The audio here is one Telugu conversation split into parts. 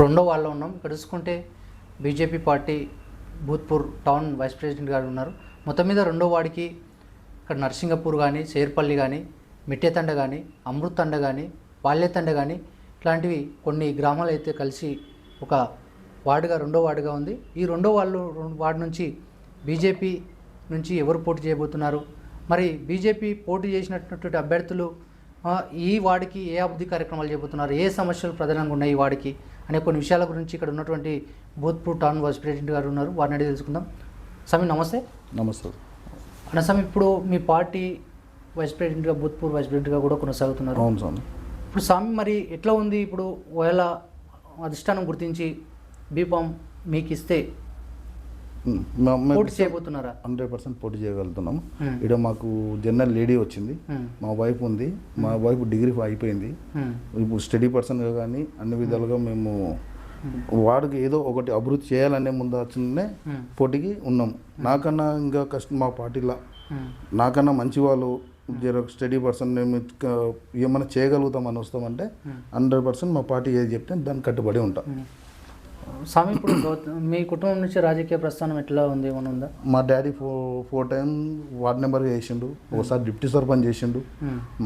రెండో వాళ్ళు ఉన్నాం. ఇక్కడ చూసుకుంటే BJP party Bhoothpur town vice president గారు ఉన్నారు. మొత్తం మీద రెండో వాడికి ఇక్కడ నర్సింగపూర్ కానీ చేర్పల్లి కానీ మిట్టేతండ కానీ అమృత్తండ కానీ పాల్యతండ కానీ ఇట్లాంటివి కొన్ని గ్రామాలు అయితే కలిసి ఒక వార్డుగా రెండో వార్డుగా ఉంది. ఈ రెండో వాళ్ళు వార్డు నుంచి బీజేపీ నుంచి ఎవరు పోటీ చేయబోతున్నారు? మరి బీజేపీ పోటీ చేసినటువంటి అభ్యర్థులు ఈ వార్డుకి ఏ అభివృద్ధి కార్యక్రమాలు చేయబోతున్నారు ఏ సమస్యలు ప్రధానంగా ఉన్నాయి ఈ వార్డుకి అనే కొన్ని విషయాల గురించి ఇక్కడ ఉన్నటువంటి భూత్పూర్ టౌన్ వైస్ ప్రెసిడెంట్ గారు ఉన్నారు. వారిని అడిగి తెలుసుకుందాం. స్వామి నమస్తే. నమస్తే. అన్న స్వామి ఇప్పుడు మీ పార్టీ వైస్ ప్రెసిడెంట్గా భూత్పూర్ వైస్ ప్రెసిడెంట్గా కూడా కొనసాగుతున్నారు. అవును స్వామి ఇప్పుడు స్వామి మరి ఎట్లా ఉంది? ఇప్పుడు ఒకవేళ అధిష్టానం గుర్తించి బీపాం మీకు ఇస్తే పోటీ చేయబోతున్నారా? హండ్రెడ్ పర్సెంట్ పోటీ చేయగలుగుతున్నాం. ఇక్కడ మాకు జనరల్ లేడీ వచ్చింది. మా వైఫ్ ఉంది. మా వైఫ్ డిగ్రీ అయిపోయింది. ఇప్పుడు స్టడీ పర్సన్గా కానీ అన్ని విధాలుగా మేము. వాడికి ఏదో ఒకటి అభివృద్ధి చేయాలనే ముందు వచ్చినే. పోటీకి ఉన్నాం. నాకన్నా ఇంకా కష్టం మా పార్టీలో. నాకన్నా మంచి వాళ్ళు జర స్టడీ పర్సన్ మేము ఏమైనా చేయగలుగుతామని వస్తామంటే హండ్రెడ్ పర్సెంట్ మా పార్టీ ఏది చెప్తే దానికి కట్టుబడి ఉంటాం. స్వామి ఇప్పుడు మీ కుటుంబం నుంచి రాజకీయ ప్రస్థానం ఎట్లా ఉంది ఏమైనా ఉందా మా డాడీ ఫో ఫోర్ టైం వార్డ్ నెంబర్ చేసిండు ఒకసారి డిప్యూటీ సర్పంచ్ చేసిండు.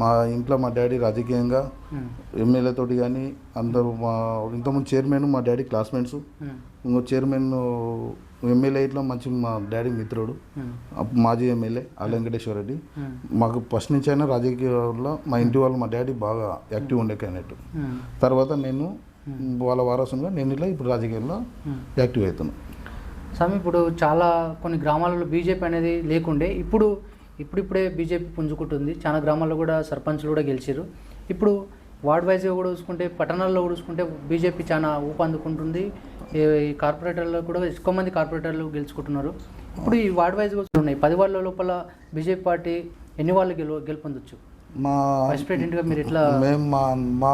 మా ఇంట్లో మా డాడీ రాజకీయంగా Hmm. ఎమ్మెల్యే తోటి కానీ అందరూ మా ఇంతకుముందు చైర్మన్ మా డాడీ క్లాస్మేట్స్. ఇంకో చైర్మన్ ఎమ్మెల్యే ఇట్లా మంచి మా డాడీ మిత్రుడు మాజీ ఎమ్మెల్యే ఆల వెంకటేశ్వర రెడ్డి. మాకు ఫస్ట్ నుంచి అయినా రాజకీయాల్లో మా ఇంటి వాళ్ళు మా డాడీ బాగా యాక్టివ్ ఉండే క్యాండిడేట్. తర్వాత నేను వాళ్ళ వారసుగా నేను ఇట్లా ఇప్పుడు రాజకీయాల్లో Hmm. యాక్టివ్ అవుతున్నాను స్వామి ఇప్పుడు చాలా కొన్ని గ్రామాలలో బీజేపీ అనేది లేకుండే ఇప్పుడు ఇప్పుడిప్పుడే బీజేపీ పుంజుకుంటుంది. చాలా గ్రామాల్లో కూడా సర్పంచ్లు కూడా గెలిచారు ఇప్పుడు వార్డ్ వైజ్గా కూడా చూసుకుంటే పట్టణాల్లో కూడా చూసుకుంటే బీజేపీ చాలా ఊపందుకుంటుంది. కార్పొరేటర్లు కూడా ఎక్కువ మంది కార్పొరేటర్లు గెలుచుకుంటున్నారు. ఇప్పుడు ఈ వార్డ్ వైజ్గా ఉన్నాయి పది వాళ్ళ లోపల బీజేపీ పార్టీ ఎన్ని వాళ్ళు గెలు గెలుపొందొచ్చు? మా వైస్ ప్రెసిడెంట్గా మీరు ఎట్లా మేము మా మా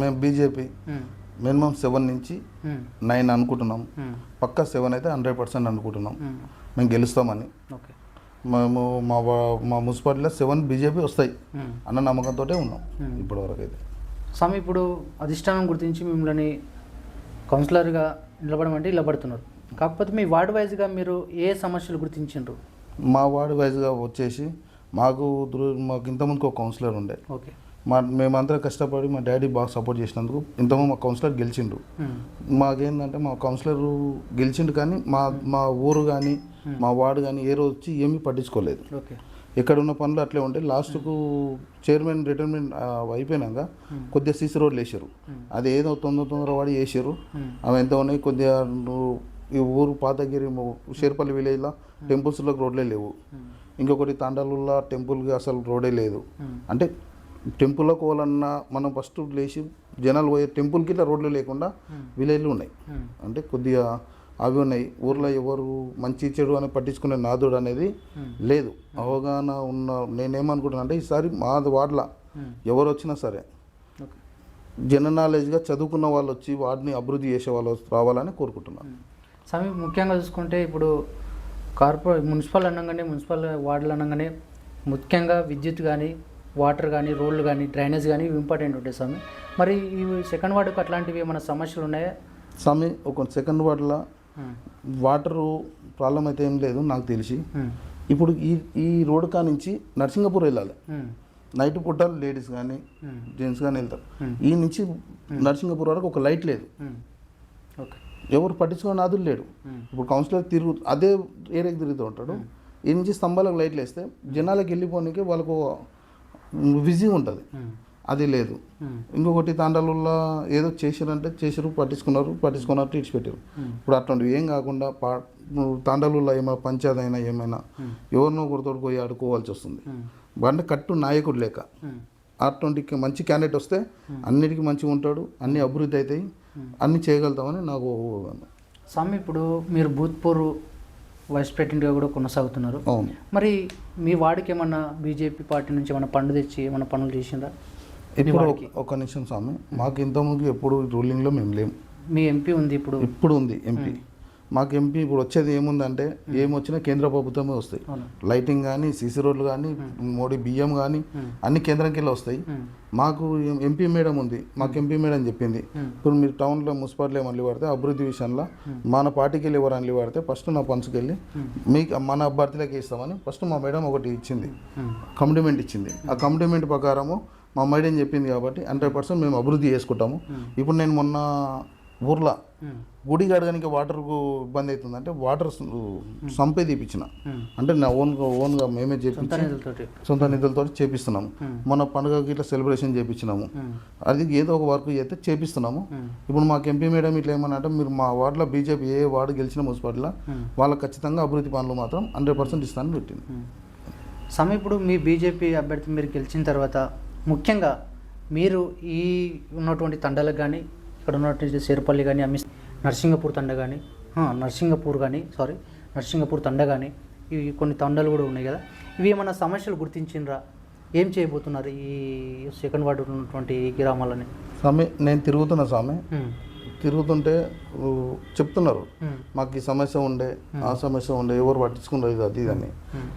మేము బీజేపీ. ఉమ్, మినిమం సెవెన్ నుంచి ఉమ్, నైన్ అనుకుంటున్నాం. ఉమ్, పక్కా సెవెన్ అయితే హండ్రెడ్ పర్సెంట్ అనుకుంటున్నాం. ఉమ్, మేము గెలుస్తామని. ఓకే. మేము మా వా- మా మున్సిపాలిటీలో సెవెన్ బీజేపీ వస్తాయి. అన్న నమ్మకంతో ఉన్నాం Hmm. ఇప్పటివరకు అయితే స్వామి ఇప్పుడు అధిష్టానం గుర్తించి మిమ్మల్ని కౌన్సిలర్గా నిలబడమంటే నిలబడుతున్నారు. కాకపోతే మీ వార్డ్ వైజ్గా మీరు ఏ సమస్యలు గుర్తించారు మా వార్డు వైజ్గా వచ్చేసి మాకు మాకు ఇంతకుముందుకు ఒక కౌన్సిలర్ ఉండే. ఓకే. మా మేమందరం కష్టపడి మా డాడీ బాగా సపోర్ట్ చేసినందుకు ఇంతకుముందు మా కౌన్సిలర్ గెలిచిండు. ఉమ్, మాకేందంటే మా కౌన్సిలర్ గెలిచిండు కానీ మా మా ఊరు కానీ మా వార్డు కానీ ఏ రోజు వచ్చి ఏమీ పట్టించుకోలేదు. ఎక్కడ ఉన్న పనులు అట్లే ఉంటాయి లాస్ట్కు చైర్మన్ రిటైర్మెంట్ అయిపోయినాక కొద్దిగా సీసీ రోడ్లు వేసారు. అది ఏదో తొందర తొందర వాడి వేసారు. అవి ఎంత ఉన్నాయి? కొద్దిగా ఈ ఊరు పాతగిరి షేర్పల్లి విలేజ్లో టెంపుల్స్లోకి రోడ్లే లేవు. ఇంకొకటి తాండాలుల్లో టెంపుల్కి అసలు రోడే లేదు. అంటే టెంపుల్లోకి పోవాలన్నా మనం ఫస్ట్ లేచి జనాలు పోయే టెంపుల్కి ఇట్లా రోడ్లు లేకుండా విలేజ్లు ఉన్నాయి. ఉమ్, అంటే కొద్దిగా అవి ఉన్నాయి. ఊర్లో ఎవరు మంచి చెడు అని పట్టించుకునే నాదుడు అనేది Hmm. లేదు. అవగాహన ఉన్న నేనేమనుకుంటున్నా అంటే ఈసారి మా వార్డుల. ఎవరు వచ్చినా సరే. జన నాలెడ్జ్గా చదువుకున్న వాళ్ళు వచ్చి వాటిని అభివృద్ధి చేసే వాళ్ళు రావాలని కోరుకుంటున్నాను. స్వామి ముఖ్యంగా చూసుకుంటే ఇప్పుడు కార్పొరే మున్సిపల్ అనగానే మున్సిపల్ వార్డులు అనగానే ముఖ్యంగా విద్యుత్ కానీ వాటర్ కానీ రోడ్లు కానీ డ్రైనేజ్ కానీ ఇవి ఇంపార్టెంట్ ఉంటాయి స్వామి. మరి ఈ సెకండ్ వార్డుకు అట్లాంటివి ఏమైనా సమస్యలు ఉన్నాయా? స్వామి ఒక సెకండ్ వార్డులో వాటరు ప్రాబ్లం అయితే ఏం లేదు నాకు తెలిసి. ఇప్పుడు ఈ ఈ రోడ్డు కా నుంచి నర్సింగపూర్ వెళ్ళాలి. నైట్ పూట లేడీస్ కానీ జెంట్స్ కానీ వెళ్తారు. ఈ నుంచి నర్సింగపూర్ వరకు ఒక లైట్ లేదు. ఓకే. ఎవరు పట్టించుకునే నాదులు లేడు. ఇప్పుడు కౌన్సిలర్ తిరుగు అదే ఏరియాకి తిరుగుతూ ఉంటాడు. ఈ నుంచి స్తంభాలకు లైట్లు వేస్తే జనాలకు వెళ్ళిపోనికి వాళ్ళకు బిజీ ఉంటుంది. అది లేదు. ఇంకొకటి తాండాలలో ఏదో చేసారంటే చేసారు పట్టించుకున్నారు పట్టించుకున్నారు తీర్చిపెట్టారు Hmm. ఇప్పుడు అట్లాంటివి ఏం కాకుండా పా తాండాలలో ఏమైనా పంచాయతీ అయినా ఏమైనా ఎవరినో ఒకరితోటి పోయి ఆడుకోవాల్సి వస్తుంది. అంటే కట్టు నాయకుడు లేక అటువంటి మంచి క్యాండిడేట్ వస్తే అన్నిటికీ మంచిగా ఉంటాడు అన్ని అభివృద్ధి అవుతాయి అన్ని చేయగలుగుతామని నాకు స్వామి ఇప్పుడు మీరు భూత్పూర్ వైస్ ప్రెసిడెంట్గా కూడా కొనసాగుతున్నారు. మరి మీ వాడికి ఏమన్నా బీజేపీ పార్టీ నుంచి ఏమన్నా పండు తెచ్చి ఏమన్నా పనులు చేసిందా? ఇప్పుడు? ఒక నిమిషం స్వామి మాకు ఇంతకుముందు ఎప్పుడు రూలింగ్లో మేము లేము. మీ ఎంపీ ఉంది ఇప్పుడు. ఇప్పుడు ఉంది ఎంపీ మాకు ఎంపీ ఇప్పుడు వచ్చేది ఏముందంటే ఏమొచ్చినా కేంద్ర ప్రభుత్వమే వస్తాయి. లైటింగ్ కానీ సీసీ రోడ్లు కానీ మోడీ బియ్యం కానీ అన్ని కేంద్రంకి వెళ్ళి వస్తాయి. మాకు ఎంపీ మేడం ఉంది. మాకు ఎంపీ మేడం చెప్పింది. ఇప్పుడు మీరు టౌన్లో మున్సిపాలిటీ మళ్ళీ పడితే అభివృద్ధి విషయంలో మన పార్టీకి వెళ్ళి ఎవరు అల్లి పడితే ఫస్ట్ నా పంచుకి వెళ్ళి మీకు మన అభ్యర్థులకి ఇస్తామని ఫస్ట్ మా మేడం ఒకటి ఇచ్చింది. కమిట్మెంట్ ఇచ్చింది. ఆ కమిట్మెంట్ ప్రకారము మా మేడం చెప్పింది కాబట్టి హండ్రెడ్ పర్సెంట్ మేము అభివృద్ధి చేసుకుంటాము. ఇప్పుడు నేను మొన్న ఊర్లో. గుడి కడగడానికి వాటర్కు ఇబ్బంది అవుతుందంటే వాటర్ సంపే తీపిచ్చిన ఉమ్. అంటే నా ఓన్గా ఓన్గా మేమే చేపించి సొంత నిధులతో చేపిస్తున్నాము మన పండుగకి ఇట్లా సెలబ్రేషన్ చేపించినాము. అది ఏదో ఒక వర్క్ చేస్తే చేపిస్తున్నాము. ఇప్పుడు మాకు ఎంపీ మేడం ఇట్లా ఏమన్నా అంటే మీరు మా వార్డులో బీజేపీ ఏ వార్డు గెలిచిన మున్సిపాలిటీలో. వాళ్ళకి ఖచ్చితంగా అభివృద్ధి పనులు మాత్రం హండ్రెడ్ పర్సెంట్ ఇస్తానని పెట్టింది సమ ఇప్పుడు మీ బీజేపీ అభ్యర్థి మీరు గెలిచిన తర్వాత ముఖ్యంగా మీరు ఈ ఉన్నటువంటి తండాలకు కానీ ఇక్కడ ఉన్నటువంటి సేరుపల్లి కానీ అమ్మి నర్సింగపూర్ తండ కానీ నర్సింగపూర్ కానీ సారీ నర్సింగపూర్ తండ కానీ ఇవి కొన్ని తండాలు కూడా ఉన్నాయి కదా. ఇవి ఏమైనా సమస్యలు గుర్తించిండ్రా? ఏం చేయబోతున్నారు ఈ సెకండ్ వార్డు ఉన్నటువంటి గ్రామాలని స్వామి నేను తిరుగుతున్నా స్వామి. తిరుగుతుంటే చెప్తున్నారు మాకు ఈ సమస్య ఉండే ఆ సమస్య ఉండే ఎవరు పట్టించుకున్నారు ఇది అది ఇది అని.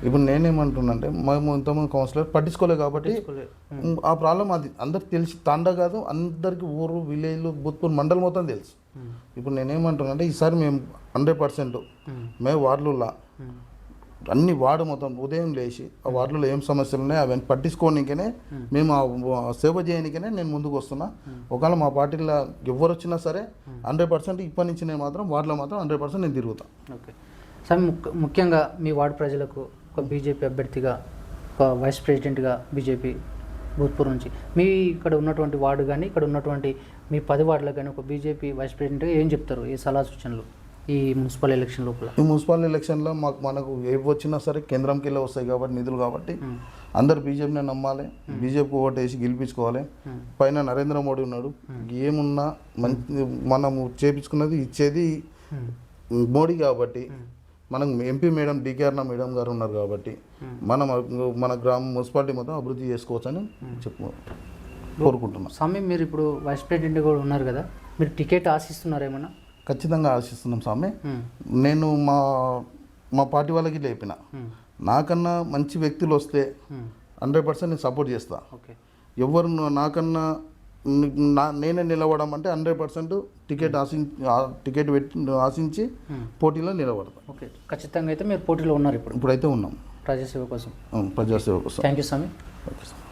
ఇప్పుడు నేనేమంటున్నానంటే మేము ఇంతమంది కౌన్సిలర్ పట్టించుకోలేదు. కాబట్టి ఆ ప్రాబ్లం అది. అందరికి తెలిసి తాండా కాదు అందరికి ఊరు విలేజ్ భూత్పూర్ మండలం మొత్తం తెలుసు. ఇప్పుడు నేనేమంటున్నా అంటే ఈసారి మేము హండ్రెడ్ పర్సెంట్ మేము. ఉమ్, అన్ని వార్డు మొత్తం ఉదయం లేచి ఆ వార్డులో ఏం సమస్యలు ఉన్నాయి అవన్నీ పట్టించుకోనికనే మేము ఆ సేవ చేయడానికనే నేను ముందుకు వస్తున్నా. ఒకవేళ మా పార్టీలో ఎవరు వచ్చినా సరే హండ్రెడ్ పర్సెంట్ ఇప్పటి నుంచి నేను మాత్రం వార్డులో మాత్రం హండ్రెడ్ పర్సెంట్ నేను తిరుగుతా. ఓకే. సార్ ముఖ్య- ముఖ్యంగా మీ వార్డు ప్రజలకు ఒక బీజేపీ అభ్యర్థిగా ఒక వైస్ ప్రెసిడెంట్గా బీజేపీ భూత్పూర్ నుంచి మీ ఇక్కడ ఉన్నటువంటి వార్డు కానీ ఇక్కడ ఉన్నటువంటి మీ పది వార్డులకు కానీ ఒక బీజేపీ వైస్ ప్రెసిడెంట్గా ఏం చెప్తారు? ఈ సలహా సూచనలు? ఈ మున్సిపల్ ఎలక్షన్ లోపల? ఈ మున్సిపల్ ఎలక్షన్లో మాకు మనకు ఏవి వచ్చినా సరే కేంద్రంకి వెళ్ళి వస్తాయి కాబట్టి నిధులు కాబట్టి అందరు బీజేపీని నమ్మాలి. బీజేపీ ఓటు వేసి గెలిపించుకోవాలి. పైన నరేంద్ర మోడీ ఉన్నాడు. ఏమున్నా మంచి మనము చేపించుకున్నది ఇచ్చేది మోడీ కాబట్టి. మనం ఎంపీ మేడం డికేఆర్న మేడం గారు ఉన్నారు కాబట్టి మనం మన గ్రామం మున్సిపాలిటీ మొత్తం అభివృద్ధి చేసుకోవచ్చని చెప్పు కోరుకుంటున్నాం. స్వామి మీరు ఇప్పుడు వైస్ ప్రెసిడెంట్ కూడా ఉన్నారు కదా. మీరు టికెట్ ఆశిస్తున్నారు ఏమన్నా ఖచ్చితంగా ఆశిస్తున్నాం స్వామి. నేను మా మా పార్టీ వాళ్ళకి లేపిన. నాకన్నా మంచి వ్యక్తులు వస్తే హండ్రెడ్ పర్సెంట్ నేను సపోర్ట్ చేస్తా. ఓకే. ఎవరు నాకన్నా ని- నేనే నిలవడం అంటే హండ్రెడ్ పర్సెంట్ టికెట్ ఆశించి టికెట్ పెట్టి ఆశించి పోటీలో నిలబడతాం. ఓకే. ఖచ్చితంగా అయితే మీరు పోటీలో ఉన్నారు ఇప్పుడు. ఇప్పుడైతే ఉన్నాం. ప్రజాసేవ కోసం. ప్రజాసేవ కోసం. Thank you Swamy. Okay sir